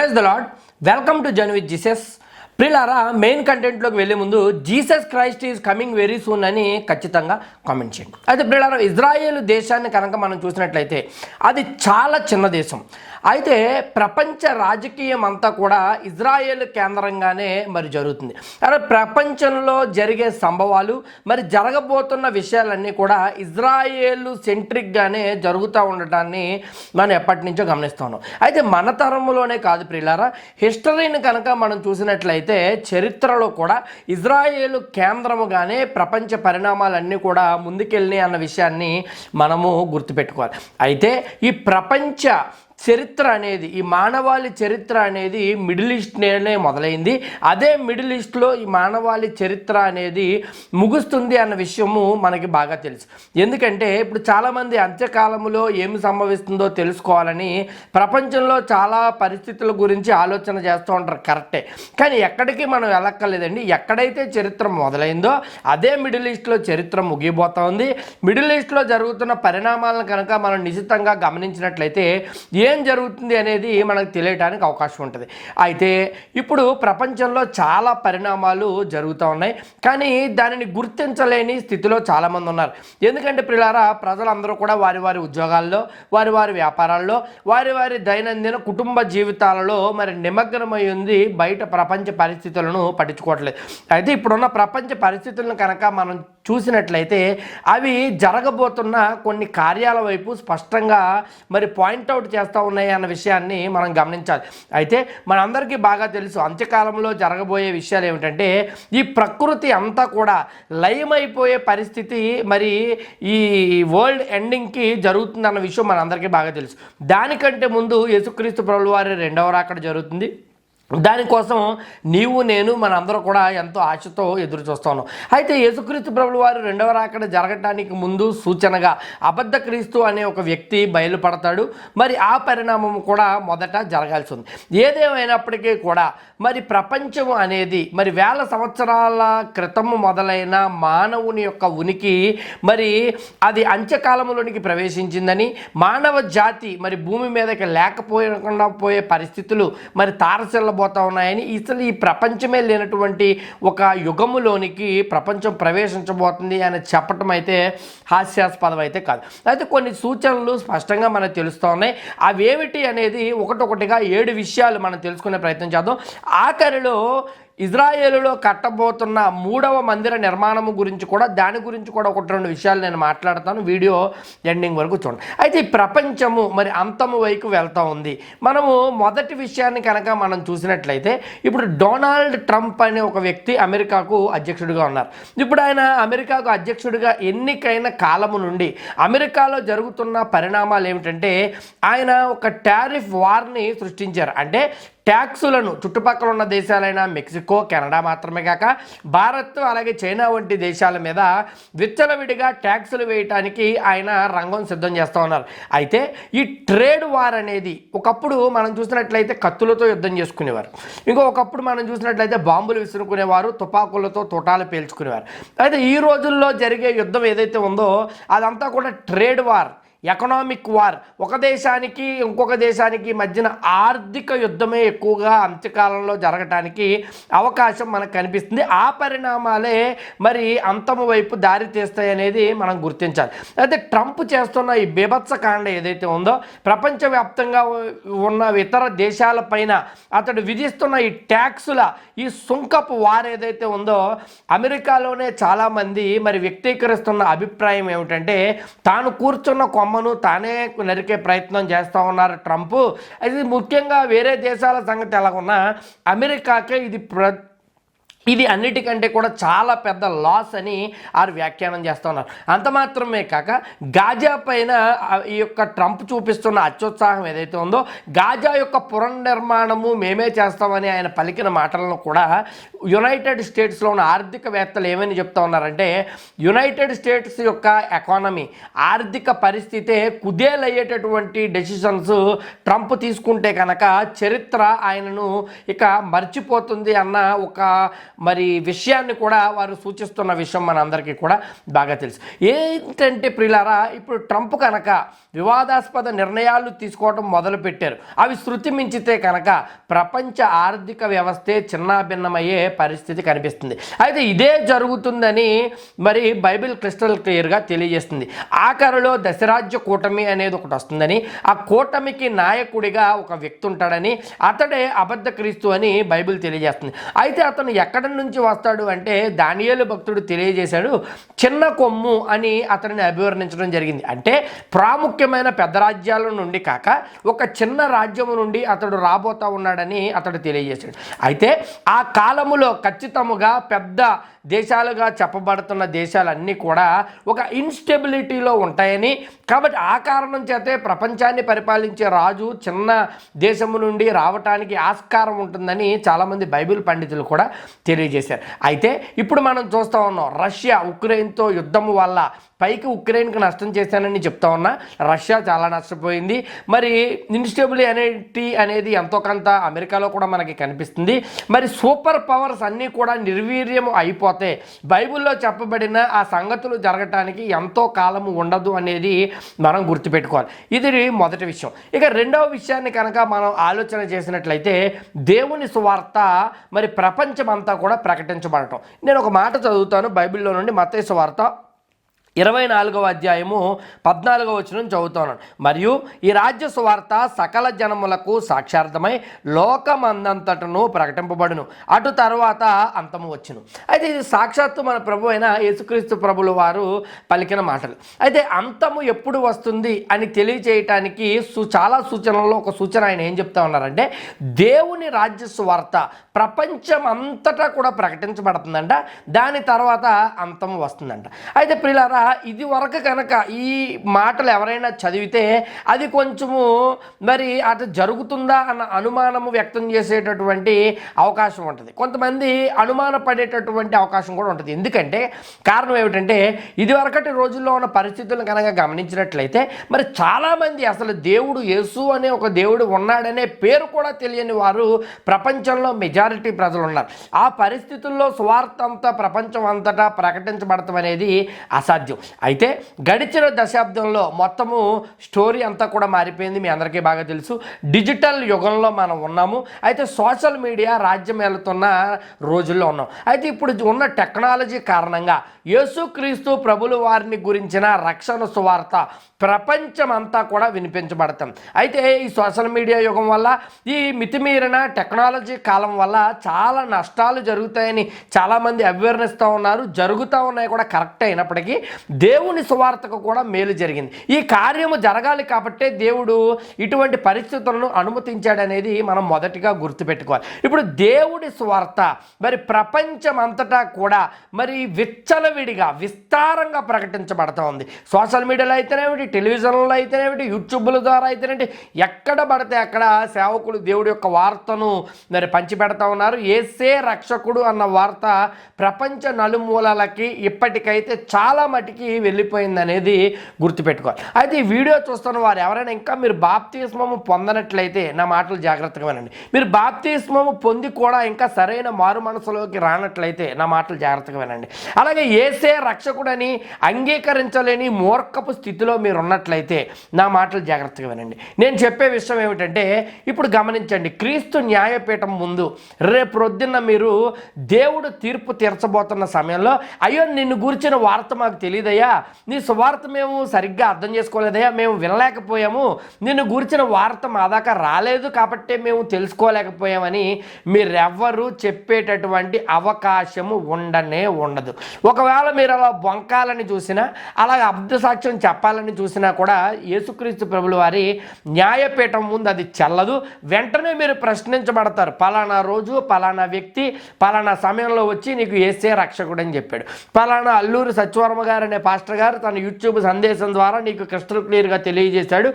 Praise the lord welcome to John with Jesus. ప్రిలారా main కంటెంట్లోకి వెళ్ళే ముందు Jesus Christ is coming very soon అని ఖచ్చితంగా కామెంట్ చేయండి. అయితే ప్రిలారా ఇజ్రాయేల్ దేశాన్ని కనుక మనం చూసినట్లయితే అది చాలా చిన్న దేశం. అయితే ప్రపంచ రాజకీయం అంతా కూడా ఇజ్రాయెల్ కేంద్రంగానే మరి జరుగుతుంది. అలా ప్రపంచంలో జరిగే సంభవాలు మరి జరగబోతున్న విషయాలన్నీ కూడా ఇజ్రాయేల్ సెంట్రిక్గానే జరుగుతూ ఉండటాన్ని మనం ఎప్పటి నుంచో గమనిస్తాను అయితే మన తరంలోనే కాదు ప్రియులారా హిస్టరీని కనుక మనం చూసినట్లయితే చరిత్రలో కూడా ఇజ్రాయేల్ కేంద్రముగానే ప్రపంచ పరిణామాలన్నీ కూడా ముందుకెళ్ళినాయి అన్న విషయాన్ని మనము గుర్తుపెట్టుకోవాలి. అయితే ఈ ప్రపంచ చరిత్ర అనేది ఈ మానవాళి చరిత్ర అనేది మిడిల్ ఈస్ట్నే మొదలైంది. అదే మిడిల్ ఈస్ట్లో ఈ మానవాళి చరిత్ర అనేది ముగుస్తుంది అన్న విషయము మనకి బాగా తెలుసు. ఎందుకంటే ఇప్పుడు చాలామంది అంత్యకాలంలో ఏమి సంభవిస్తుందో తెలుసుకోవాలని ప్రపంచంలో చాలా పరిస్థితుల గురించి ఆలోచన చేస్తూ ఉంటారు. కరెక్టే. కానీ ఎక్కడికి మనం వెళ్ళక్కర్లేదండి. ఎక్కడైతే చరిత్ర మొదలైందో అదే మిడిల్ ఈస్ట్లో చరిత్ర ముగిపోతోంది మిడిల్ ఈస్ట్లో జరుగుతున్న పరిణామాలను కనుక మనం నిశితంగా గమనించినట్లయితే ఏ ఏం జరుగుతుంది అనేది మనకు తెలియటానికి అవకాశం ఉంటుంది. అయితే ఇప్పుడు ప్రపంచంలో చాలా పరిణామాలు జరుగుతూ ఉన్నాయి. కానీ దానిని గుర్తించలేని స్థితిలో చాలామంది ఉన్నారు. ఎందుకంటే పిల్లారా ప్రజలందరూ కూడా వారి వారి ఉద్యోగాల్లో వారి వారి వ్యాపారాల్లో వారి వారి దైనందిన కుటుంబ జీవితాలలో మరి నిమగ్నమై ఉంది బయట ప్రపంచ పరిస్థితులను పట్టించుకోవట్లేదు. అయితే ఇప్పుడున్న ప్రపంచ పరిస్థితులను కనుక మనం చూసినట్లయితే అవి జరగబోతున్న కొన్ని కార్యాల వైపు స్పష్టంగా మరి పాయింట్అవుట్ చేస్తూ ఉన్నాయి అన్న విషయాన్ని మనం గమనించాలి. అయితే మనందరికీ బాగా తెలుసు అంత్యకాలంలో జరగబోయే విషయాలు ఏమిటంటే ఈ ప్రకృతి అంతా కూడా లయమైపోయే పరిస్థితి మరి ఈ వరల్డ్ ఎండింగ్కి జరుగుతుందన్న విషయం మనందరికీ బాగా తెలుసు. దానికంటే ముందు యేసుక్రీస్తు ప్రభుల వారి రెండవ రాకడ జరుగుతుంది. దానికోసం నీవు నేను మనందరూ కూడా ఎంతో ఆశతో ఎదురు చూస్తాను. అయితే యేసుక్రీస్తు ప్రభులు వారు రెండవ రాకడ జరగటానికి ముందు సూచనగా అబద్ధ క్రీస్తు అనే ఒక వ్యక్తి బయలుపడతాడు. మరి ఆ పరిణామం కూడా మొదట జరగాల్సి ఉంది. ఏదేమైనప్పటికీ కూడా మరి ప్రపంచం అనేది మరి వేల సంవత్సరాల క్రితము మొదలైన మానవుని యొక్క ఉనికి మరి అది అంత్యకాలంలోనికి ప్రవేశించిందని మానవ జాతి మరి భూమి మీదకి లేకపోకుండా పోయే పరిస్థితులు మరి తారసిల్ల పోతా ఉన్నాయని ఇసలు ఈ ప్రపంచమే లేనటువంటి ఒక యుగములోనికి ప్రపంచం ప్రవేశించబోతుంది అని చెప్పటం అయితే హాస్యాస్పదం అయితే కాదు. అయితే కొన్ని సూచనలు స్పష్టంగా మనకు తెలుస్తూ ఉన్నాయి. అవేమిటి అనేది ఒకటొకటిగా ఏడు విషయాలు మనం తెలుసుకునే ప్రయత్నం చేద్దాం. ఆఖరిలో ఇజ్రాయేలులో కట్టబోతున్న మూడవ మందిర నిర్మాణము గురించి కూడా దాని గురించి కూడా ఒకటి రెండు విషయాలు నేను మాట్లాడతాను. వీడియో ఎండింగ్ వరకు చూడండి. అయితే ఈ ప్రపంచము మరి అంతము వైపు వెళ్తూ ఉంది. మనము మొదటి విషయాన్ని కనుక మనం చూసినట్లయితే ఇప్పుడు డొనాల్డ్ ట్రంప్ అనే ఒక వ్యక్తి అమెరికాకు అధ్యక్షుడిగా ఉన్నారు. ఇప్పుడు ఆయన అమెరికాకు అధ్యక్షుడిగా ఎన్నికైన కాలము నుండి అమెరికాలో జరుగుతున్న పరిణామాలు ఏమిటంటే ఆయన ఒక టారిఫ్ వార్ని సృష్టించారు. అంటే ట్యాక్సులను చుట్టుపక్కల ఉన్న దేశాలైన మెక్సికో కెనడా మాత్రమే కాక భారత్ అలాగే చైనా వంటి దేశాల మీద విచ్చలవిడిగా ట్యాక్సులు వేయటానికి ఆయన రంగం సిద్ధం చేస్తూ ఉన్నారు. అయితే ఈ ట్రేడ్ వార్ అనేది ఒకప్పుడు మనం చూసినట్లయితే కత్తులతో యుద్ధం చేసుకునేవారు. ఇంకో ఒకప్పుడు మనం చూసినట్లయితే బాంబులు విసురుకునేవారు తుపాకులతో తోటాలు పేల్చుకునేవారు. అయితే ఈ రోజుల్లో జరిగే యుద్ధం ఏదైతే ఉందో అదంతా కూడా ట్రేడ్ వార్. ఎకనామిక్ వార్ ఒక దేశానికి ఇంకొక దేశానికి మధ్యన ఆర్థిక యుద్ధమే ఎక్కువగా అంత్యకాలంలో జరగటానికి అవకాశం మనకు కనిపిస్తుంది. ఆ పరిణామాలే మరి అంతము వైపు దారి తీస్తాయి అనేది మనం గుర్తించాలి. అయితే ట్రంప్ చేస్తున్న ఈ బీభత్స కాండ ఏదైతే ఉందో ప్రపంచవ్యాప్తంగా ఉన్న ఇతర దేశాలపైన అతడు విధిస్తున్న ఈ ట్యాక్సుల ఈ సుంకపు వార్ ఏదైతే ఉందో అమెరికాలోనే చాలామంది మరి వ్యక్తీకరిస్తున్న అభిప్రాయం ఏమిటంటే తాను కూర్చున్న కొమ్మ కొమ్మను తానే నరికే ప్రయత్నం చేస్తూ ఉన్నారు ట్రంప్. అది ముఖ్యంగా వేరే దేశాల సంగతి ఎలాగున్నా అమెరికాకే ఇది ప్ర ఇది అన్నిటికంటే కూడా చాలా పెద్ద లాస్ అని వారు వ్యాఖ్యానం చేస్తూ ఉన్నారు. అంత మాత్రమే కాక గాజా పైన ఈ యొక్క ట్రంప్ చూపిస్తున్న అత్యుత్సాహం ఏదైతే ఉందో గాజా యొక్క పునర్నిర్మాణము మేమే చేస్తామని ఆయన పలికిన మాటలను కూడా యునైటెడ్ స్టేట్స్లో ఉన్న ఆర్థికవేత్తలు ఏమని చెప్తా ఉన్నారంటే యునైటెడ్ స్టేట్స్ యొక్క ఎకానమీ ఆర్థిక పరిస్థితే కుదేలయ్యేటటువంటి డెసిషన్స్ ట్రంప్ తీసుకుంటే కనుక చరిత్ర ఆయనను ఇక మర్చిపోతుంది అన్న ఒక మరి విషయాన్ని కూడా వారు సూచిస్తున్న విషయం మనందరికీ కూడా బాగా తెలుసు. ఏంటంటే ప్రిలారా ఇప్పుడు ట్రంప్ కనుక వివాదాస్పద నిర్ణయాలు తీసుకోవడం మొదలుపెట్టారు. అవి శృతి మించితే కనుక ప్రపంచ ఆర్థిక వ్యవస్థే చిన్నాభిన్నమయ్యే పరిస్థితి కనిపిస్తుంది. అయితే ఇదే జరుగుతుందని మరి బైబిల్ క్రిస్టల్ క్లియర్గా తెలియజేస్తుంది. ఆఖరిలో దశరాజ్య కూటమి అనేది ఒకటి వస్తుందని ఆ కూటమికి నాయకుడిగా ఒక వ్యక్తి ఉంటాడని అతడే అబద్ధ క్రీస్తు అని బైబిల్ తెలియజేస్తుంది. అయితే అతను ఎక్కడ నుంచి వస్తాడు అంటే దానియేలు భక్తుడు తెలియజేశాడు చిన్న కొమ్ము అని అతనిని అభివర్ణించడం జరిగింది. అంటే ప్రాముఖ్యమైన పెద్ద రాజ్యాల నుండి కాక ఒక చిన్న రాజ్యము నుండి అతడు రాబోతా ఉన్నాడని అతడు తెలియజేశాడు. అయితే ఆ కాలములో ఖచ్చితముగా పెద్ద దేశాలుగా చెప్పబడుతున్న దేశాలన్నీ కూడా ఒక ఇన్స్టెబిలిటీలో ఉంటాయని కాబట్టి ఆ కారణం చేతే ప్రపంచాన్ని పరిపాలించే రాజు చిన్న దేశము నుండి రావటానికి ఆస్కారం ఉంటుందని చాలామంది బైబిల్ పండితులు కూడా తెలియజేశారు. అయితే ఇప్పుడు మనం చూస్తూ ఉన్నాం రష్యా ఉక్రెయిన్తో యుద్ధం వల్ల పైకి ఉక్రెయిన్కి నష్టం చేశానని చెప్తా ఉన్నా రష్యా చాలా నష్టపోయింది. మరి ఇన్స్టేబుల్ ఎనర్టీ అనేది ఎంతో కొంత అమెరికాలో కూడా మనకి కనిపిస్తుంది. మరి సూపర్ పవర్స్ అన్నీ కూడా నిర్వీర్యం అయిపోతే బైబిల్లో చెప్పబడిన ఆ సంగతులు జరగటానికి ఎంతో కాలము ఉండదు అనేది మనం గుర్తుపెట్టుకోవాలి. ఇది మొదటి విషయం. ఇక రెండవ విషయాన్ని కనుక మనం ఆలోచన చేసినట్లయితే దేవుని సువార్త మరి ప్రపంచమంతా కూడా ప్రకటించబడటం. నేను ఒక మాట చదువుతాను బైబిల్లో నుండి మతేశ్వార్త ఇరవై నాలుగవ అధ్యాయము పద్నాలుగవ వచనం చదువుతున్నాను మరియు ఈ రాజ్య సువార్త సకల జనములకు సాక్షార్థమై లోకమందంతటను ప్రకటింపబడును. అటు తర్వాత అంతము వచ్చును. అయితే ఇది సాక్షాత్తు మన ప్రభు అయిన యేసుక్రీస్తు ప్రభులు వారు పలికిన మాటలు. అయితే అంతము ఎప్పుడు వస్తుంది అని తెలియచేయటానికి సు చాలా సూచనల్లో ఒక సూచన ఆయన ఏం చెప్తా ఉన్నారంటే దేవుని రాజ్య సువార్త ప్రపంచం అంతటా కూడా ప్రకటించబడుతుందంట. దాని తర్వాత అంతము వస్తుందంట. అయితే ప్రిలారా ఇది వరకు కనుక ఈ మాటలు ఎవరైనా చదివితే అది కొంచెము మరి అటు జరుగుతుందా అన్న అనుమానము వ్యక్తం చేసేటటువంటి అవకాశం ఉంటుంది. కొంతమంది అనుమాన పడేటటువంటి అవకాశం కూడా ఉంటుంది. ఎందుకంటే కారణం ఏమిటంటే ఇదివరకటి రోజుల్లో ఉన్న పరిస్థితులను కనుక గమనించినట్లయితే మరి చాలామంది అసలు దేవుడు యేసు అనే ఒక దేవుడు ఉన్నాడనే పేరు కూడా తెలియని వారు ప్రపంచంలో మెజారిటీ ప్రజలు ఉన్నారు. ఆ పరిస్థితుల్లో స్వార్థంతో ప్రపంచం అంతటా ప్రకటించబడటం అనేది అసాధ్యం. అయితే గడిచిన దశాబ్దంలో మొత్తము స్టోరీ అంతా కూడా మారిపోయింది మీ అందరికీ బాగా తెలుసు. డిజిటల్ యుగంలో మనం ఉన్నాము. అయితే సోషల్ మీడియా రాజ్యం వెళుతున్న రోజుల్లో ఉన్నాం. అయితే ఇప్పుడు ఉన్న టెక్నాలజీ కారణంగా యేసుక్రీస్తు ప్రభులు వారిని గురించిన రక్షణ సువార్త ప్రపంచం అంతా కూడా వినిపించబడతాం. అయితే ఈ సోషల్ మీడియా యుగం వల్ల ఈ మితిమీరిన టెక్నాలజీ కాలం వల్ల చాలా నష్టాలు జరుగుతాయని చాలామంది అవేర్నెస్తో ఉన్నారు. జరుగుతూ ఉన్నాయి కూడా కరెక్ట్ అయినప్పటికీ దేవుని సువార్తకు కూడా మేలు జరిగింది. ఈ కార్యము జరగాలి కాబట్టే దేవుడు ఇటువంటి పరిస్థితులను అనుమతించాడనేది మనం మొదటిగా గుర్తుపెట్టుకోవాలి. ఇప్పుడు దేవుడి సువార్త మరి ప్రపంచం అంతటా కూడా మరి విచ్చలవిడిగా విస్తారంగా ప్రకటించబడతా ఉంది. సోషల్ మీడియాలో అయితేనేమిటి టెలివిజన్లో అయితేనేమిటి యూట్యూబ్ల ద్వారా అయితేనేమిటి ఎక్కడ పడితే అక్కడ సేవకులు దేవుడి యొక్క వార్తను మరి పంచిపెడతా ఉన్నారు. ఏసే రక్షకుడు అన్న వార్త ప్రపంచ నలుమూలలకి ఇప్పటికైతే చాలా మటు వెళ్ళిపోయింది అనేది గుర్తుపెట్టుకోవాలి. అయితే ఈ వీడియో చూస్తున్న వారు ఎవరైనా ఇంకా మీరు బాప్తిస్మము పొందనట్లయితే నా మాటలు జాగ్రత్తగా వినండి. మీరు బాప్తిస్మము పొంది కూడా ఇంకా సరైన మారు మనసులోకి రానట్లయితే నా మాటలు జాగ్రత్తగా వినండి. అలాగే ఏసే రక్షకుడని అంగీకరించలేని మూర్ఖపు స్థితిలో మీరు ఉన్నట్లయితే నా మాటలు జాగ్రత్తగా వినండి. నేను చెప్పే విషయం ఏమిటంటే ఇప్పుడు గమనించండి క్రీస్తు న్యాయపీఠం ముందు రేపు రొద్దున్న మీరు దేవుడు తీర్పు తీర్చబోతున్న సమయంలో అయ్యో నిన్ను గురించిన వార్త మాకు తెలియదు తెలియదయ్యా నీ సువార్త మేము సరిగ్గా అర్థం చేసుకోలేదయ్యా. మేము వినలేకపోయాము. నిన్ను గురించిన వార్త మా దాకా రాలేదు కాబట్టి మేము తెలుసుకోలేకపోయామని మీరెవ్వరూ చెప్పేటటువంటి అవకాశము ఉండనే ఉండదు. ఒకవేళ మీరు అలా బొంకాలని చూసినా అలాగే అబ్దసాక్ష్యం చెప్పాలని చూసినా కూడా యేసుక్రీస్తు ప్రభుల వారి న్యాయపీఠం ముందు అది చెల్లదు. వెంటనే మీరు ప్రశ్నించబడతారు. పలానా రోజు పలానా వ్యక్తి పలానా సమయంలో వచ్చి నీకు ఏసే రక్షకుడు అని చెప్పాడు. పలానా అల్లూరి సత్యవర్మ గారు అనే పాస్టర్ గారు తన యూట్యూబ్ సందేశం ద్వారా నీకు క్రిస్టల్ క్లియర్గా తెలియజేశాడు.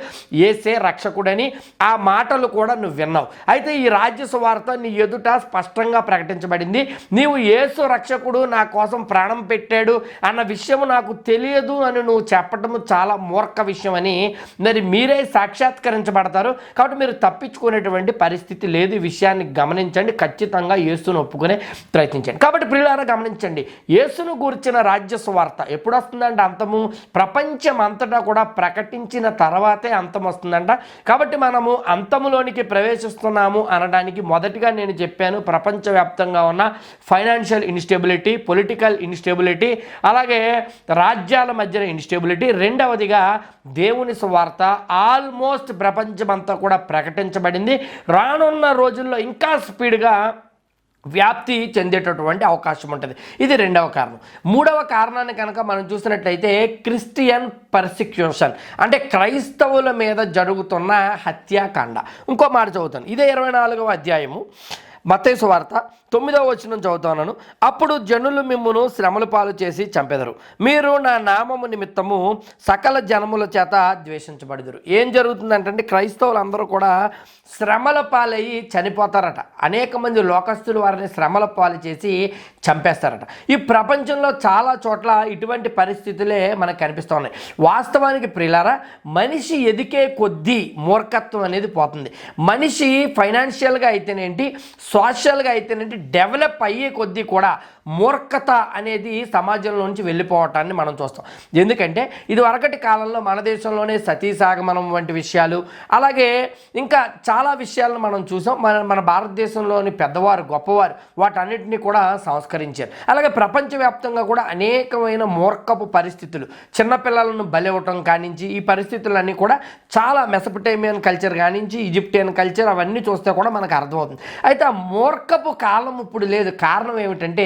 ఏసే రక్షకుడని ఆ మాటలు కూడా నువ్వు విన్నావు. అయితే ఈ రాజ్య సువార్త నీ ఎదుట స్పష్టంగా ప్రకటించబడింది. నీవు ఏసు రక్షకుడు నా కోసం ప్రాణం పెట్టాడు అన్న విషయం నాకు తెలియదు అని నువ్వు చెప్పడం చాలా మూర్ఖ విషయం అని మరి మీరే సాక్షాత్కరించబడతారు. కాబట్టి మీరు తప్పించుకునేటువంటి పరిస్థితి లేదు. ఈ విషయాన్ని గమనించండి. ఖచ్చితంగా యేసును ఒప్పుకునే ప్రయత్నించండి. కాబట్టి ప్రియులారా గమనించండి. యేసును గూర్చిన రాజ్య సువార్త ఎప్పుడో వస్తుందంటే. అంతము ప్రపంచం అంతటా కూడా ప్రకటించిన తర్వాతే అంతం వస్తుందంట కాబట్టి మనము అంతములోనికి ప్రవేశిస్తున్నాము అనడానికి మొదటిగా నేను చెప్పాను ప్రపంచవ్యాప్తంగా ఉన్న ఫైనాన్షియల్ ఇన్స్టెబిలిటీ పొలిటికల్ ఇన్స్టెబిలిటీ అలాగే రాజ్యాల మధ్యన ఇన్స్టెబిలిటీ. రెండవదిగా దేవుని సువార్త ఆల్మోస్ట్ ప్రపంచమంతా కూడా ప్రకటించబడింది. రానున్న రోజుల్లో ఇంకా స్పీడ్గా వ్యాప్తి చెందేటటువంటి అవకాశం ఉంటుంది. ఇది రెండవ కారణం. మూడవ కారణాన్ని కనుక మనం చూసినట్లయితే క్రిస్టియన్ పర్సిక్యూషన్ అంటే క్రైస్తవుల మీద జరుగుతున్న హత్యాకాండ. ఇంకో మాట చదువుతాను. ఇదే ఇరవై నాలుగవ అధ్యాయము. మతేసు వార్త తొమ్మిదవ వచనం చదువుతున్నాను అప్పుడు జనులు మిమ్మును శ్రమల పాలు చేసి చంపెదరు. మీరు నా నామము నిమిత్తము సకల జనముల చేత ద్వేషించబడదురు. ఏం జరుగుతుందంటే క్రైస్తవులందరూ కూడా శ్రమల పాలయ్యి చనిపోతారట. అనేక మంది లోకస్తులు వారిని శ్రమల పాలు చేసి చంపేస్తారట. ఈ ప్రపంచంలో చాలా చోట్ల ఇటువంటి పరిస్థితులే మనకు కనిపిస్తూ ఉన్నాయి. వాస్తవానికి ప్రిలారా మనిషి ఎదికే కొద్దీ మూర్ఖత్వం అనేది పోతుంది. మనిషి ఫైనాన్షియల్గా అయితేనేంటి సోషల్గా అయితేనేంటి డెవలప్ అయ్యే కొద్దీ కూడా మూర్ఖత అనేది సమాజంలోంచి వెళ్ళిపోవటాన్ని మనం చూస్తాం. ఎందుకంటే ఇది వరకటి కాలంలో మన దేశంలోనే సతీసాగమనం వంటి విషయాలు అలాగే ఇంకా చాలా విషయాలను మనం చూసాం. మన మన భారతదేశంలోని పెద్దవారు గొప్పవారు వాటన్నిటిని కూడా సంస్కరించారు. అలాగే ప్రపంచవ్యాప్తంగా కూడా అనేకమైన మూర్ఖపు పరిస్థితులు చిన్నపిల్లలను బలివ్వటం కానించి ఈ పరిస్థితులన్నీ కూడా చాలా మెసపటేమియన్ కల్చర్ కానించి ఈజిప్టియన్ కల్చర్ అవన్నీ చూస్తే కూడా మనకు అర్థమవుతుంది. అయితే ఆ మూర్ఖపు కాలం ఇప్పుడు లేదు. కారణం ఏమిటంటే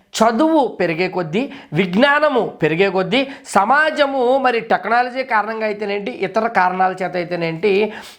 చదువు పెరిగే కొద్దీ విజ్ఞానము పెరిగే కొద్దీ సమాజము మరి టెక్నాలజీ కారణంగా అయితేనేంటి ఇతర కారణాల చేత అయితేనేంటి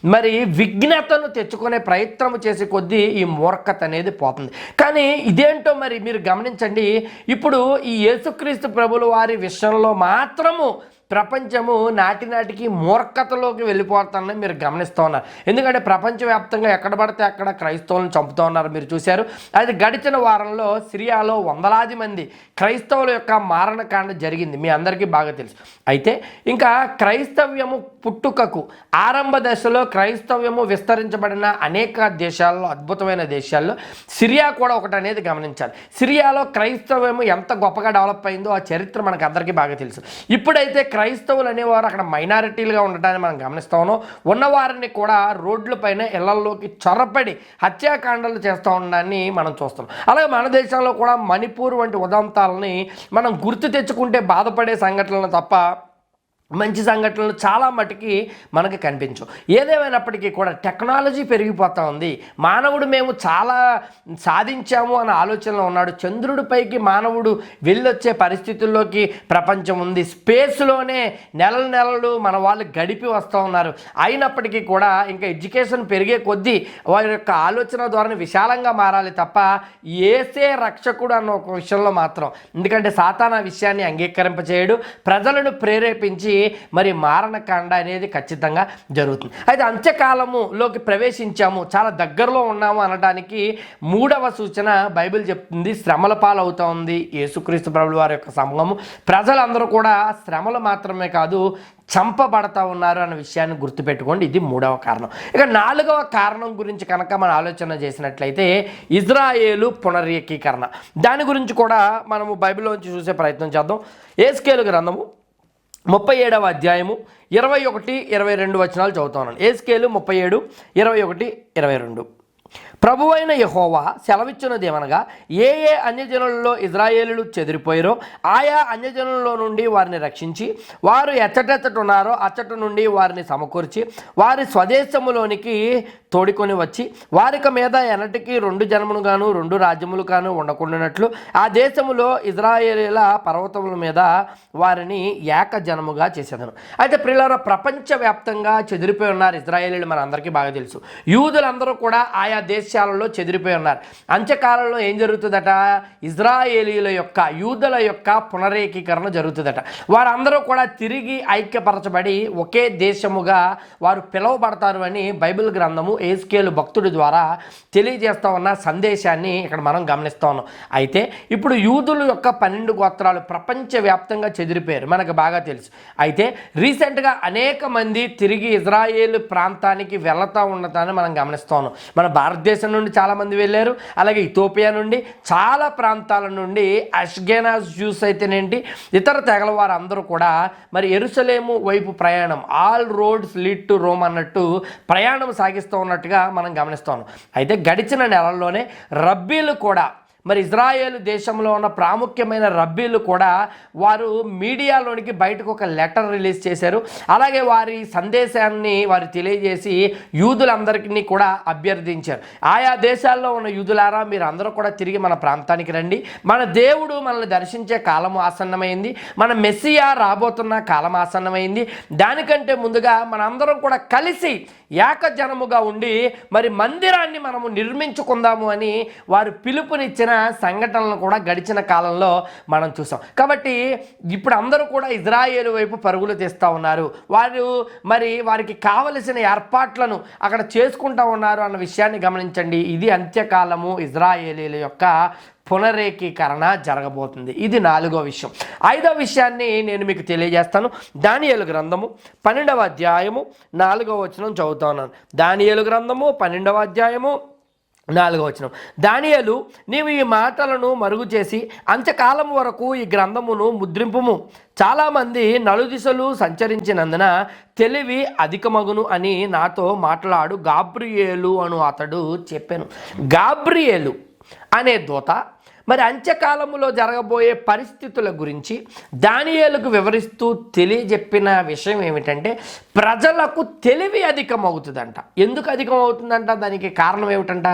మరి విజ్ఞతను తెచ్చుకునే ప్రయత్నం చేసే కొద్దీ ఈ మూర్ఖత అనేది పోతుంది. కానీ ఇదేంటో మరి మీరు గమనించండి ఇప్పుడు ఈ యేసుక్రీస్తు ప్రభుల వారి విషయంలో మాత్రము ప్రపంచము నాటి నాటికి మూర్ఖతలోకి వెళ్ళిపోతుందని మీరు గమనిస్తూ ఉన్నారు. ఎందుకంటే ప్రపంచవ్యాప్తంగా ఎక్కడ పడితే అక్కడ క్రైస్తవులను చంపుతూ ఉన్నారు మీరు చూశారు. అది గడిచిన వారంలో సిరియాలో వందలా వందలాది మంది క్రైస్తవుల యొక్క మారణకాండ జరిగింది. మీ అందరికీ బాగా తెలుసు. అయితే ఇంకా క్రైస్తవ్యము పుట్టుకకు. ఆరంభ దశలో క్రైస్తవ్యము విస్తరించబడిన అనేక దేశాల్లో అద్భుతమైన దేశాల్లో సిరియా కూడా ఒకటి అనేది గమనించాలి. సిరియాలో క్రైస్తవ్యము ఎంత గొప్పగా డెవలప్ అయిందో ఆ చరిత్ర మనకు అందరికీ బాగా తెలుసు. ఇప్పుడైతే క్రైస్తవులు అనేవారు అక్కడ మైనారిటీలుగా ఉండటాన్ని మనం గమనిస్తా ఉన్నాం. ఉన్నవారిని కూడా రోడ్లపైన ఇళ్ళలోకి చొరపడి హత్యాకాండలు చేస్తూ ఉండడాన్ని మనం చూస్తాం అలాగే మన దేశంలో కూడా మణిపూర్ వంటి ఉదంతాలని మనం గుర్తు తెచ్చుకుంటే బాధపడే సంఘటనలు తప్ప మంచి సంఘటనలు చాలా మటుకి మనకి కనిపించవు. ఏదేమైనప్పటికీ కూడా టెక్నాలజీ పెరిగిపోతూ ఉంది. మానవుడు మేము చాలా సాధించాము అన్న ఆలోచనలో ఉన్నాడు. చంద్రుడిపైకి మానవుడు వెళ్ళొచ్చే పరిస్థితుల్లోకి ప్రపంచం ఉంది. స్పేస్లోనే నెలలు నెలలు మన వాళ్ళు గడిపి వస్తూ ఉన్నారు. అయినప్పటికీ కూడా ఇంకా ఎడ్యుకేషన్ పెరిగే కొద్దీ వారి యొక్క ఆలోచన ద్వారా విశాలంగా మారాలి తప్ప ఏసే రక్షకుడు అన్న ఒక విషయంలో మాత్రం. ఎందుకంటే సాతానా విషయాన్ని అంగీకరింపచేయడు. ప్రజలను ప్రేరేపించి మరి మారణకాండ అనేది ఖచ్చితంగా జరుగుతుంది. అయితే అంత్యకాలములోకి ప్రవేశించాము చాలా దగ్గరలో ఉన్నాము అనడానికి మూడవ సూచన బైబిల్ చెప్తుంది శ్రమల పాలవుతోంది. యేసుక్రీస్తు ప్రభుల వారి యొక్క సమూహము. ప్రజలందరూ కూడా శ్రమలు మాత్రమే కాదు చంపబడతా ఉన్నారు అన్న విషయాన్ని గుర్తుపెట్టుకోండి. ఇది మూడవ కారణం. ఇక నాలుగవ కారణం గురించి కనుక మనం ఆలోచన చేసినట్లయితే ఇజ్రాయేలు పునర్యకీకరణ దాని గురించి కూడా మనము బైబిల్లోంచి చూసే ప్రయత్నం చేద్దాం. ఏస్కేలు గ్రంథము ముప్పై ఏడవ అధ్యాయము ఇరవై ఒకటి ఇరవై రెండు వచనాలు చదువుతున్నాను ఏస్కేలు ముప్పై ఏడు ఇరవై ఒకటి ఇరవై రెండు. ప్రభువైన యహోవా సెలవిచ్చినదేమనగా ఏ ఏ అన్యజనులలో ఇజ్రాయేలులు చెదిరిపోయారో ఆయా అన్యజనులలో నుండి వారిని రక్షించి వారు ఎచ్చటెచ్చటున్నారో అచ్చట నుండి వారిని సమకూర్చి వారి స్వదేశములోనికి తోడుకొని వచ్చి వారిక మీద ఎన్నటికీ రెండు జన్మలుగాను రెండు రాజ్యములు కాను ఉండకుండానట్లు ఆ దేశములో ఇజ్రాయేలీల పర్వతముల మీద వారిని ఏక జనముగా చేసేదను. అయితే ప్రియులారా ప్రపంచవ్యాప్తంగా చెదిరిపోయి ఉన్నారు ఇజ్రాయేలీలు మన అందరికీ బాగా తెలుసు. యూదులందరూ కూడా ఆయా దేశ దేశాలలో చెదిరిపోయి ఉన్నారు. అంత్యకాలంలో ఏం జరుగుతుందట? ఇజ్రాయేలీల యొక్క యూదుల యొక్క పునరేకీకరణ జరుగుతుందట. వారందరూ కూడా తిరిగి ఐక్యపరచబడి ఒకే దేశముగా వారు పిలువబడతారు అని బైబిల్ గ్రంథము ఏస్కేలు భక్తుడి ద్వారా తెలియజేస్తా ఉన్న సందేశాన్ని ఇక్కడ మనం గమనిస్తా ఉన్నాం. అయితే ఇప్పుడు యూదుల యొక్క పన్నెండు గోత్రాలు ప్రపంచవ్యాప్తంగా చెదిరిపోయారు. మనకు బాగా తెలుసు. అయితే రీసెంట్గా అనేక మంది తిరిగి ఇజ్రాయేల్ ప్రాంతానికి వెళతా ఉండటాన్ని మనం గమనిస్తాను ఉన్నాం. మన భారతదేశం నుండి చాలామంది వెళ్ళారు. అలాగే ఇథోపియా నుండి చాలా ప్రాంతాల నుండి అష్గెనాస్ జ్యూస్ అయితేనేంటి ఇతర తెగల వారు అందరూ కూడా మరి ఎరుసలేము వైపు ప్రయాణం all roads lead to Rome అన్నట్టు ప్రయాణం సాగిస్తూ ఉన్నట్టుగా మనం గమనిస్తాం. అయితే గడిచిన నెలల్లోనే రబ్బీలు కూడా మరి ఇజ్రాయేల్ దేశంలో ఉన్న ప్రాముఖ్యమైన రబ్బీలు కూడా వారు మీడియాలోనికి బయటకు ఒక లెటర్ రిలీజ్ చేశారు. అలాగే వారి సందేశాన్ని వారు తెలియజేసి యూదులందరికీ కూడా అభ్యర్థించారు. ఆయా దేశాల్లో ఉన్న యూదులారా మీరు అందరూ కూడా తిరిగి మన ప్రాంతానికి రండి. మన దేవుడు మనల్ని దర్శించే కాలం ఆసన్నమైంది. మన మెస్సియా రాబోతున్న కాలం ఆసన్నమైంది. దానికంటే ముందుగా మనందరం కూడా కలిసి ఏకజనముగా ఉండి మరి మందిరాన్ని మనము నిర్మించుకుందాము అని వారు పిలుపునిచ్చిన సంఘటనలు కూడా గడిచిన కాలంలో మనం చూసాం. కాబట్టి ఇప్పుడు అందరూ కూడా ఇజ్రాయేల్ వైపు పరుగులు తీస్తూ ఉన్నారు. వారు మరి వారికి కావలసిన ఏర్పాట్లను అక్కడ చేసుకుంటూ ఉన్నారు అన్న విషయాన్ని గమనించండి. ఇది అంత్యకాలము ఇజ్రాయేలీల యొక్క పునరేకీకరణ జరగబోతుంది. ఇది నాలుగో విషయం. ఐదో విషయాన్ని నేను మీకు తెలియజేస్తాను. దానియలు గ్రంథము పన్నెండవ అధ్యాయము నాలుగవ వచనం చదువుతున్నాను దానియలు గ్రంథము పన్నెండవ అధ్యాయము నాలుగో వచనం. దానియలు నీవు ఈ మాటలను మరుగు చేసి అంత్యకాలం వరకు ఈ గ్రంథమును ముద్రింపుము. చాలామంది నలుదిశలు సంచరించినందున తెలివి అధికమగును అని నాతో మాట్లాడు గాబ్రియేలు అను అతడు చెప్పాను. గాబ్రియేలు అనే దూత మరి అంత్యకాలములో జరగబోయే పరిస్థితుల గురించి దానియాలకు వివరిస్తూ తెలియజెప్పిన విషయం ఏమిటంటే ప్రజలకు తెలివి అధికమవుతుందంట. ఎందుకు అధికమవుతుందంట? దానికి కారణం ఏమిటంట?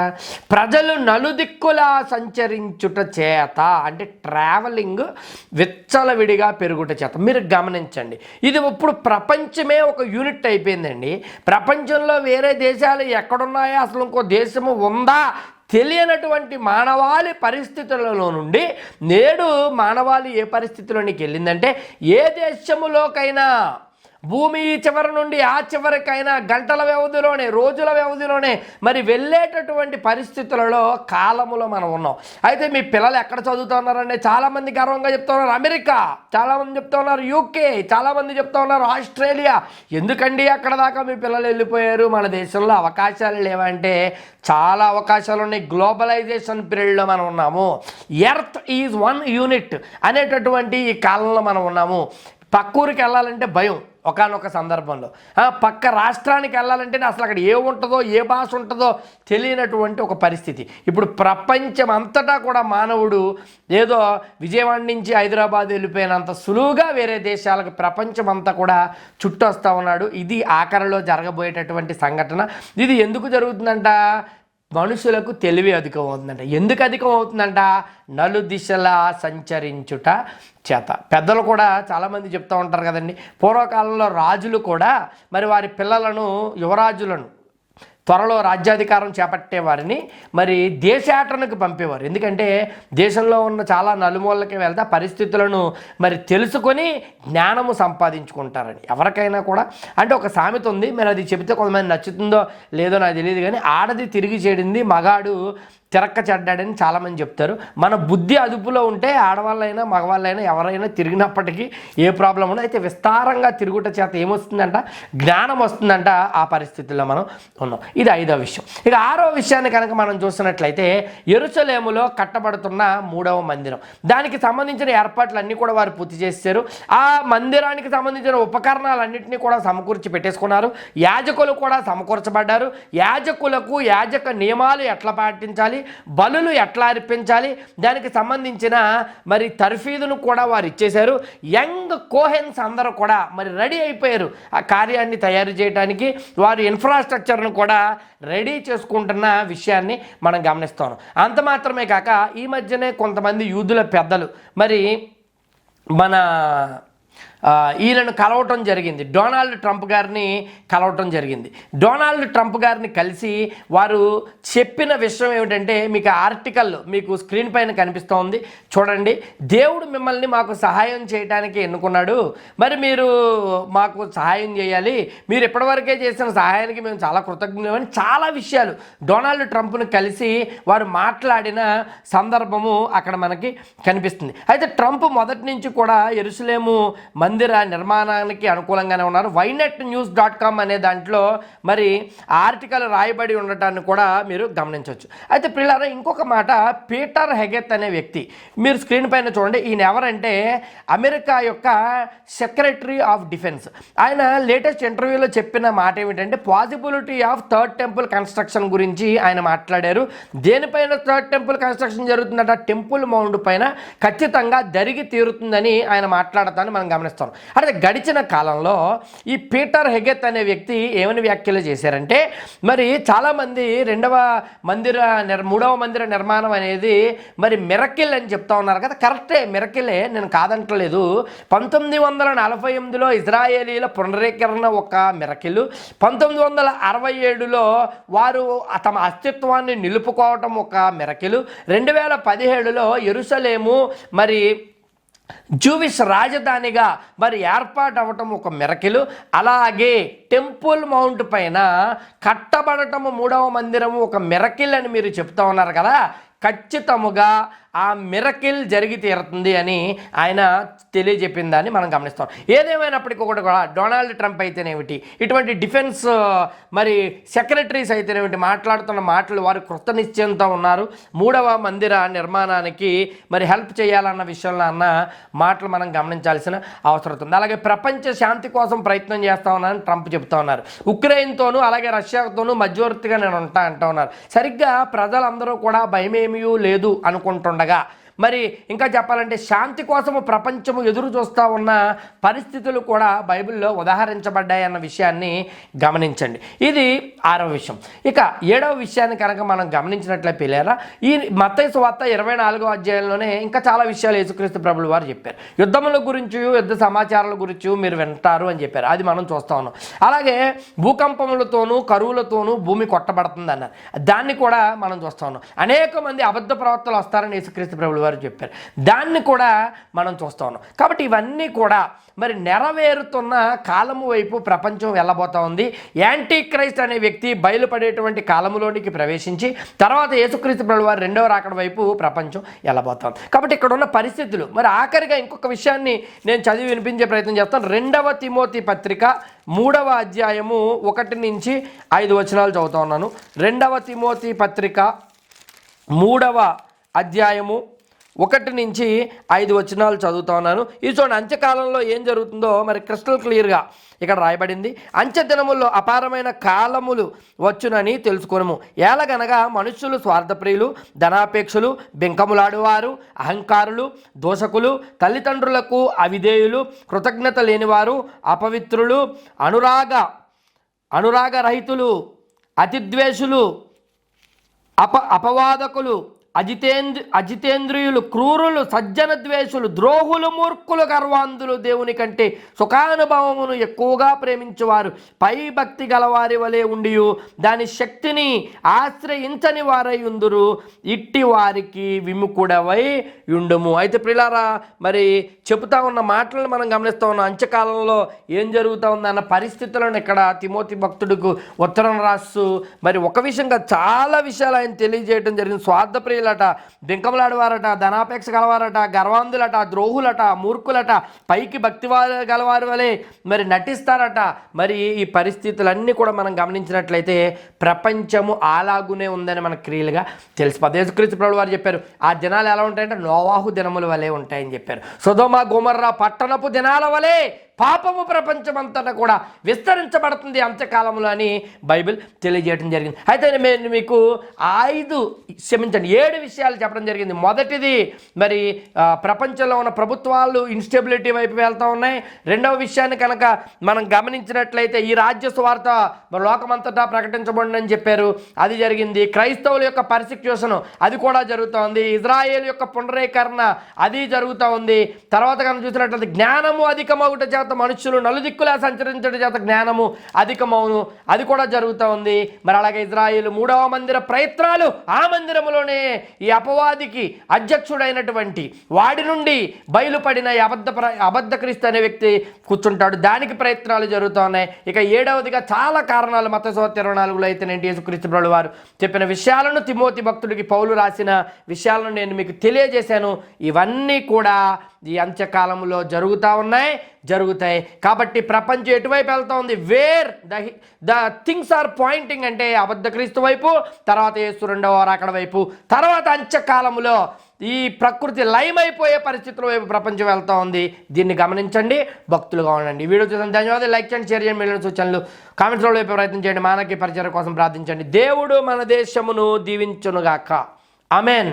ప్రజలు నలుదిక్కులా సంచరించుట చేత అంటే ట్రావెలింగ్ విచ్చలవిడిగా పెరుగుట చేత. మీరు గమనించండి. ఇది ఇప్పుడు ప్రపంచమే ఒక యూనిట్ అయిపోయిందండి. ప్రపంచంలో వేరే దేశాలు ఎక్కడున్నాయో? అసలు ఇంకో దేశము ఉందా? తెలియనటువంటి మానవాళి పరిస్థితులలో నుండి నేడు మానవాళి ఏ పరిస్థితిలోనికి వెళ్ళిందంటే ఏ దేశములోకైనా భూమి ఈ చివరి నుండి ఆ చివరికైనా గంటల వ్యవధిలోనే రోజుల వ్యవధిలోనే మరి వెళ్ళేటటువంటి పరిస్థితులలో కాలములో మనం ఉన్నాం. అయితే మీ పిల్లలు ఎక్కడ చదువుతున్నారంటే చాలామంది గర్వంగా చెప్తా ఉన్నారు అమెరికా చాలామంది చెప్తా ఉన్నారు యూకే చాలామంది చెప్తా ఉన్నారు ఆస్ట్రేలియా. ఎందుకండి అక్కడ దాకా మీ పిల్లలు వెళ్ళిపోయారు? మన దేశంలో అవకాశాలు లేవంటే చాలా అవకాశాలు ఉన్నాయి. గ్లోబలైజేషన్ పీరియడ్లో మనం ఉన్నాము. ఎర్త్ ఈజ్ వన్ యూనిట్ అనేటటువంటి ఈ కాలంలో మనం ఉన్నాము. పక్కూరికి వెళ్ళాలంటే భయం. ఒకనొక సందర్భంలో. పక్క రాష్ట్రానికి వెళ్ళాలంటే అసలు అక్కడ ఏ ఉంటుందో ఏ భాష ఉంటుందో తెలియనటువంటి ఒక పరిస్థితి. ఇప్పుడు ప్రపంచం అంతటా కూడా మానవుడు ఏదో విజయవాడ నుంచి హైదరాబాద్ వెళ్ళిపోయినంత సులువుగా వేరే దేశాలకు ప్రపంచం అంతా కూడా చుట్టొస్తా ఉన్నాడు. ఇది ఆఖరిలో జరగబోయేటటువంటి సంఘటన. ఇది ఎందుకు జరుగుతుందంట? మనుషులకు తెలివి అధికం అవుతుందంట ఎందుకు అధికం అవుతుందంట నలు దిశలా సంచరించుట చేత. పెద్దలు కూడా చాలామంది చెప్తూ ఉంటారు కదండి. పూర్వకాలంలో రాజులు కూడా మరి వారి పిల్లలను యువరాజులను త్వరలో రాజ్యాధికారం చేపట్టేవారిని మరి దేశాటనకు పంపేవారు. ఎందుకంటే దేశంలో ఉన్న చాలా నలుమూలకి వెళ్తే పరిస్థితులను మరి తెలుసుకొని జ్ఞానము సంపాదించుకుంటారని. ఎవరికైనా కూడా. అంటే ఒక సామెత ఉంది. మరి అది చెబితే కొంతమంది నచ్చుతుందో లేదో నాకు తెలియదు కానీ ఆడది తిరిగి చేడింది మగాడు తిరక్క చెడ్డాడని చాలామంది చెప్తారు. మన బుద్ధి అదుపులో ఉంటే ఆడవాళ్ళైనా మగవాళ్ళైనా ఎవరైనా తిరిగినప్పటికీ ఏ ప్రాబ్లం ఉండదు. అయితే విస్తారంగా తిరుగుట చేత ఏమొస్తుందంట? జ్ఞానం వస్తుందంట ఆ పరిస్థితుల్లో మనం ఉన్నాం. ఇది ఐదో విషయం. ఇక ఆరో విషయాన్ని కనుక మనం చూసినట్లయితే ఎరుసలేములో కట్టబడుతున్న మూడవ మందిరం. దానికి సంబంధించిన ఏర్పాట్లు అన్నీ కూడా వారు పూర్తి చేశారు. ఆ మందిరానికి సంబంధించిన ఉపకరణాలన్నింటినీ కూడా సమకూర్చి పెట్టేసుకున్నారు. యాజకులు కూడా సమకూర్చబడ్డారు. యాజకులకు యాజక నియమాలు ఎట్లా పాటించాలి? బలులు ఎట్లా అర్పించాలి దానికి సంబంధించిన మరి తర్ఫీదును కూడా వారు ఇచ్చేశారు. యంగ్ కోహెన్స్ అందరూ కూడా మరి రెడీ అయిపోయారు ఆ కార్యాన్ని తయారు చేయడానికి వారు ఇన్ఫ్రాస్ట్రక్చర్ను కూడా రెడీ చేసుకుంటున్న విషయాన్ని మనం గమనిస్తాం అంత మాత్రమే కాక ఈ మధ్యనే కొంతమంది యూదుల పెద్దలు మరి మన వీళ్ళను ఈయనను కలవటం జరిగింది. డొనాల్డ్ ట్రంప్ గారిని కలవటం జరిగింది. డొనాల్డ్ ట్రంప్ గారిని కలిసి వారు చెప్పిన విషయం ఏమిటంటే మీకు ఆర్టికల్ మీకు స్క్రీన్ పైన కనిపిస్తోంది. చూడండి దేవుడు మిమ్మల్ని మాకు సహాయం చేయడానికి ఎన్నుకున్నాడు. మరి మీరు మాకు సహాయం చేయాలి. మీరు ఇప్పటివరకే చేసిన సహాయానికి మేము చాలా కృతజ్ఞమని చాలా విషయాలు డొనాల్డ్ ట్రంప్ను కలిసి వారు మాట్లాడిన సందర్భము అక్కడ మనకి కనిపిస్తుంది. అయితే ట్రంప్ మొదటి నుంచి కూడా ఎరుసలేము మందిర నిర్మాణానికి అనుకూలంగానే ఉన్నారు. వైనెట్ న్యూస్ డాట్ కామ్ అనే దాంట్లో మరి ఆర్టికల్ రాయబడి ఉండటాన్ని కూడా మీరు గమనించవచ్చు. అయితే పిల్లల ఇంకొక మాట పీటర్ హెగెత్ అనే వ్యక్తి. మీరు స్క్రీన్ పైన చూడండి ఈయన ఎవరంటే అమెరికా యొక్క సెక్రటరీ ఆఫ్ డిఫెన్స్. ఆయన లేటెస్ట్ ఇంటర్వ్యూలో చెప్పిన మాట ఏమిటంటే possibility of third temple construction గురించి ఆయన మాట్లాడారు. దేనిపైన థర్డ్ టెంపుల్ కన్స్ట్రక్షన్ జరుగుతుందట? టెంపుల్ మౌండ్ పైన ఖచ్చితంగా జరిగి తీరుతుందని ఆయన మాట్లాడతాను మనం గమనిస్తాం. అయితే గడిచిన కాలంలో ఈ పీటర్ హెగెత్ అనే వ్యక్తి ఏమని వ్యాఖ్యలు చేశారంటే మరి చాలామంది రెండవ మందిర నిర్ మూడవ మందిర నిర్మాణం అనేది మరి మిరకిల్ అని చెప్తా ఉన్నారు కదా. కరెక్టే మిరకిలే నేను కాదంటలేదు. పంతొమ్మిది వందల నలభై ఎనిమిదిలో ఇజ్రాయేలీల పునరీకరణ ఒక మిరకిల్. పంతొమ్మిది వందల అరవై ఏడులో వారు తమ అస్తిత్వాన్ని నిలుపుకోవటం ఒక మిరకిల్. రెండు వేల పదిహేడులో ఎరుసలేము మరి జూవిస్ రాజధానిగా మరి ఏర్పాటు అవ్వటం ఒక మెరకిలు. అలాగే టెంపుల్ మౌంట్ పైన కట్టబడటము మూడవ మందిరము ఒక మెరకిల్ అని మీరు చెప్తా ఉన్నారు కదా. ఖచ్చితముగా ఆ మిరకిల్ జరిగి తీరుతుంది అని ఆయన తెలియజెప్పిందని మనం గమనిస్తాం. ఏదేమైనప్పటికీ ఒకటి కూడా డొనాల్డ్ ట్రంప్ అయితేనేమిటి ఇటువంటి డిఫెన్స్ మరి సెక్రటరీస్ అయితేనేమిటి మాట్లాడుతున్న మాటలు వారు కృత నిశ్చయంతో ఉన్నారు. మూడవ మందిర నిర్మాణానికి మరి హెల్ప్ చేయాలన్న విషయంలో అన్న మాటలు మనం గమనించాల్సిన అవసరం ఉంది. అలాగే ప్రపంచ శాంతి కోసం ప్రయత్నం చేస్తా ఉన్నానని ట్రంప్ చెప్తా ఉన్నారు. ఉక్రెయిన్తోనూ అలాగే రష్యాతోనూ మధ్యవర్తిగా నేను ఉంటా అంటా ఉన్నారు. సరిగ్గా ప్రజలందరూ కూడా భయమేమీ లేదు అనుకుంటుండగా అనగా మరి ఇంకా చెప్పాలంటే శాంతి కోసము ప్రపంచము ఎదురు చూస్తూ ఉన్న పరిస్థితులు కూడా బైబిల్లో ఉదాహరించబడ్డాయన్న విషయాన్ని గమనించండి. ఇది ఆరవ విషయం. ఇక ఏడవ విషయాన్ని కనుక మనం గమనించినట్లే పిల్లేరా ఈ మత్తయి సువార్త ఇరవై నాలుగో అధ్యాయంలోనే ఇంకా చాలా విషయాలు యేసుక్రీస్తు ప్రభులు వారు చెప్పారు. యుద్ధముల గురించి యుద్ధ సమాచారాల గురించి మీరు వింటారు అని చెప్పారు. అది మనం చూస్తా ఉన్నాం. అలాగే భూకంపములతోనూ కరువులతోనూ భూమి కొట్టబడుతుంది అన్నారు దాన్ని కూడా మనం చూస్తూ ఉన్నాం. అనేక మంది అబద్ధ ప్రవర్తలు వస్తారని యేసుక్రీస్తు ప్రభులు వారు చెప్పారు. దాన్ని కూడా మనం చూస్తూ ఉన్నాం. కాబట్టి ఇవన్నీ కూడా మరి నెరవేరుతున్న కాలము వైపు ప్రపంచం వెళ్ళబోతా ఉంది. యాంటీ క్రైస్ట్ అనే వ్యక్తి బయలుపడేటువంటి కాలములోనికి ప్రవేశించి తర్వాత యేసుక్రీస్తు ప్రభులు వారి రెండవ రాకడ వైపు ప్రపంచం వెళ్ళబోతాం కాబట్టి ఇక్కడ ఉన్న పరిస్థితులు మరి ఆఖరిగా ఇంకొక విషయాన్ని నేను చదివి వినిపించే ప్రయత్నం చేస్తాను. రెండవ తిమోతి పత్రిక మూడవ అధ్యాయము ఒకటి నుంచి ఐదు వచనాలు చదువుతా ఉన్నాను. రెండవ తిమోతి పత్రిక మూడవ అధ్యాయము ఒకటి నుంచి ఐదు వచనాలు చదువుతా ఉన్నాను. ఈ చూడండి అంత్యకాలంలో ఏం జరుగుతుందో మరి క్రిస్టల్ క్లియర్గా ఇక్కడ రాయబడింది. అంత్య దినముల్లో అపారమైన కాలములు వచ్చునని తెలుసుకొనము. ఏలగనగా మనుషులు స్వార్థప్రియులు ధనాపేక్షలు బెంకములాడువారు అహంకారులు దోషకులు తల్లిదండ్రులకు అవిధేయులు కృతజ్ఞత లేనివారు అపవిత్రులు అనురాగ అనురాగరహితులు అతిద్వేషులు అప అపవాదకులు అజితేంద్ర అజితేంద్రియులు క్రూరులు సజ్జన ద్వేషులు ద్రోహులు మూర్ఖులు గర్వాంధులు దేవుని కంటే సుఖానుభవమును ఎక్కువగా ప్రేమించేవారు. పై భక్తి గలవారి వలె ఉండి దాని శక్తిని ఆశ్రయించని వారై ఉందురు. ఇట్టి వారికి విముకుడవై ఉండుము. అయితే ప్రిలారా మరి చెబుతా ఉన్న మాటలను మనం గమనిస్తూ ఉన్నాం. అంత్యకాలంలో ఏం జరుగుతూ ఉందన్న పరిస్థితులను ఇక్కడ తిమోతి భక్తుడికి ఉత్తరం రాస్తూ మరి ఒక విషయంగా చాలా విషయాలు ఆయన తెలియజేయడం జరిగింది. స్వార్థ ప్రియులట బింకములాడవారట ధనాపేక్ష గలవారట గర్వాంధులట ద్రోహులట మూర్ఖులట పైకి భక్తి గలవారు వలె మరి నటిస్తారట. మరి ఈ పరిస్థితులన్నీ కూడా మనం గమనించినట్లయితే ప్రపంచము అలాగునే ఉందని మనకు క్రియలుగా తెలిసిపోతుంది యేసుక్రీస్తు ప్రభు వారు చెప్పారు ఆ దినాలు ఎలా ఉంటాయంటే నోవాహు దినముల వలె ఉంటాయని చెప్పారు. సుధోమ గుమర్రా పట్టణపు దినాల వలె పాపము ప్రపంచమంతటా కూడా విస్తరించబడుతుంది అంత్యకాలంలో అని బైబిల్ తెలియజేయడం జరిగింది. అయితే నేను మీకు ఐదు క్షమించండి ఏడు విషయాలు చెప్పడం జరిగింది. మొదటిది మరి ప్రపంచంలో ఉన్న ప్రభుత్వాలు ఇన్స్టెబిలిటీ వైపు వెళ్తూ ఉన్నాయి. రెండవ విషయాన్ని కనుక మనం గమనించినట్లయితే ఈ రాజ్య స్వార్థ లోకమంతటా ప్రకటించబడిందని చెప్పారు. అది జరిగింది. క్రైస్తవుల యొక్క పర్సిక్యూషన్ అది కూడా జరుగుతోంది ఇజ్రాయేల్ యొక్క పునరీకరణ అది జరుగుతూ ఉంది. తర్వాత కనుక చూసినట్లయితే జ్ఞానము అధికమవుట చేత మనుషులు నలుదిక్కులా సంచరించడం చేత జ్ఞానము అధికమవును. అది కూడా జరుగుతూ ఉంది. మరి అలాగే ఇజ్రాయిల్ మూడవ మందిర ప్రయత్నాలు ఆ మందిరములోనే ఈ అపవాదికి అధ్యక్షుడైనటువంటి వాడి నుండి బయలుపడిన అబద్ధ ప్ర అబద్ధ క్రీస్తు అనే వ్యక్తి కూర్చుంటాడు. దానికి ప్రయత్నాలు జరుగుతూ ఉన్నాయి. ఇక ఏడవదిగా చాలా కారణాలు మత సోత ఇరవై నాలుగులో అయితే నేను యేసుక్రీస్తు ప్రభులు వారు చెప్పిన విషయాలను తిమోతి భక్తుడికి పౌలు రాసిన విషయాలను నేను మీకు తెలియజేశాను. ఇవన్నీ కూడా ఈ అంత్యకాలంలో జరుగుతూ ఉన్నాయి జరుగుతాయి. కాబట్టి ప్రపంచం ఎటువైపు వెళ్తా ఉంది where the the things are pointing అంటే అబద్ధ క్రీస్తు వైపు తర్వాత యేసు రెండవ రాకడ వైపు. తర్వాత అంత్యకాలంలో ఈ ప్రకృతి లయమైపోయే పరిస్థితుల వైపు ప్రపంచం వెళ్తూ ఉంది దీన్ని గమనించండి భక్తులుగా ఉండండి. ఈ వీడియో చూసిన ధన్యవాదాలు. లైక్ చేయండి షేర్ చేయండి మిగిలిన సూచనలు కామెంట్స్లో వైపు ప్రయత్నం చేయండి. మానకి పరిచయం కోసం ప్రార్థించండి. దేవుడు మన దేశమును దీవించునుగాక. అమెన్